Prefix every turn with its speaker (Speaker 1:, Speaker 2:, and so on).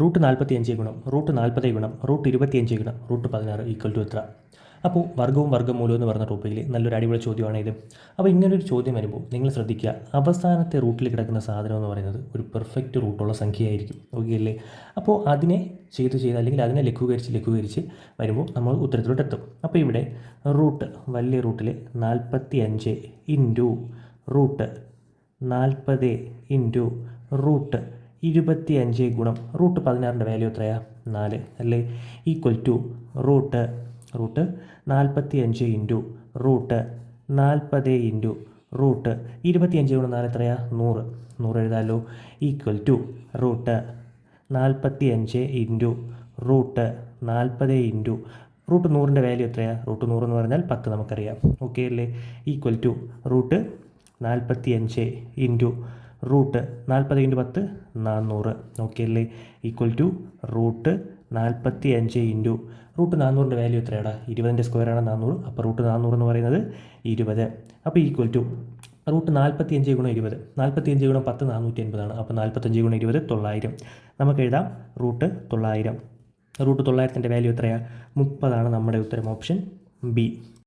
Speaker 1: Root നാൽപ്പത്തി അഞ്ച് ഗുണം റൂട്ട് നാൽപ്പത് ഗുണം റൂട്ട് ഇരുപത്തിയഞ്ച് ഗുണം റൂട്ട് പതിനാറ് ഈക്വൽ ടു എത്ര? അപ്പോൾ വർഗവും വർഗമൂലവും എന്ന് പറഞ്ഞ ടോപ്പിക്കിൽ നല്ലൊരു അടിപൊളി ചോദ്യമാണ് ഇത്. അപ്പോൾ ഇങ്ങനൊരു ചോദ്യം വരുമ്പോൾ നിങ്ങൾ ശ്രദ്ധിക്കുക അവസാനത്തെ റൂട്ടിൽ കിടക്കുന്ന സാധനം എന്ന് പറയുന്നത് ഒരു പെർഫെക്റ്റ് റൂട്ടുള്ള സംഖ്യയായിരിക്കും. ഓക്കെ അല്ലേ അപ്പോൾ അതിനെ ചെയ്ത് ചെയ്ത് അല്ലെങ്കിൽ അതിനെ ലഘൂകരിച്ച് ലഘൂകരിച്ച് വരുമ്പോൾ നമ്മൾ ഉത്തരത്തിലോട്ട് എത്തും. അപ്പോൾ ഇവിടെ റൂട്ട് വലിയ റൂട്ടിൽ നാൽപ്പത്തി അഞ്ച് ഇന്റു റൂട്ട് നാൽപ്പത് ഇന്റു റൂട്ട് ഇരുപത്തി അഞ്ച് ഗുണം റൂട്ട് പതിനാറിന്റെ വാല്യൂ എത്രയാണ് നാല്. അല്ലേ? ഈക്വൽ ടു റൂട്ട് റൂട്ട് നാൽപ്പത്തി അഞ്ച് ഇന്റു റൂട്ട് നാൽപ്പത് ഇന്റു റൂട്ട് ഇരുപത്തി അഞ്ച് ഗുണം നാല് എത്രയാണ് നൂറ്. നൂറ് എഴുതാമല്ലോ ഈക്വൽ ടു റൂട്ട് നാൽപ്പത്തി അഞ്ച് ഇന്റു റൂട്ട് നാൽപ്പത് ഇന്റു റൂട്ട് നൂറിന്റെ വാല്യൂ എത്രയാണ് റൂട്ട് നൂറ് എന്ന് പറഞ്ഞാൽ പത്ത് നമുക്കറിയാം. ഓക്കെ അല്ലേ? ഈക്വൽ ടു റൂട്ട് നാൽപ്പത്തി അഞ്ച് ഇന്റു റൂട്ട് നാൽപ്പത് ഇന്റു പത്ത് നാനൂറ് ഓക്കെ അല്ലേ? ഈക്വൽ ടു റൂട്ട് നാൽപ്പത്തി അഞ്ച് ഇന്റു റൂട്ട് നാനൂറിന്റെ വാല്യൂ എത്രയാണ് ഇരുപതിന്റെ സ്ക്വയറാണ് നാനൂറ് അപ്പോൾ റൂട്ട് നാനൂറ് എന്ന് പറയുന്നത് ഇരുപത്. അപ്പോൾ ഈക്വൽ ടു റൂട്ട് നാൽപ്പത്തി അഞ്ച് ഗുണം ഇരുപത്. നാൽപ്പത്തി അഞ്ച് ഗുണം പത്ത് നാനൂറ്റി അൻപതാണ് അപ്പോൾ നാൽപ്പത്തഞ്ച് ഗുണം ഇരുപത് തൊള്ളായിരം. നമുക്ക് എഴുതാം റൂട്ട് തൊള്ളായിരം. റൂട്ട് തൊള്ളായിരത്തിന്റെ വാല്യൂ എത്രയാണ് മുപ്പതാണ് നമ്മുടെ ഉത്തരം. Option B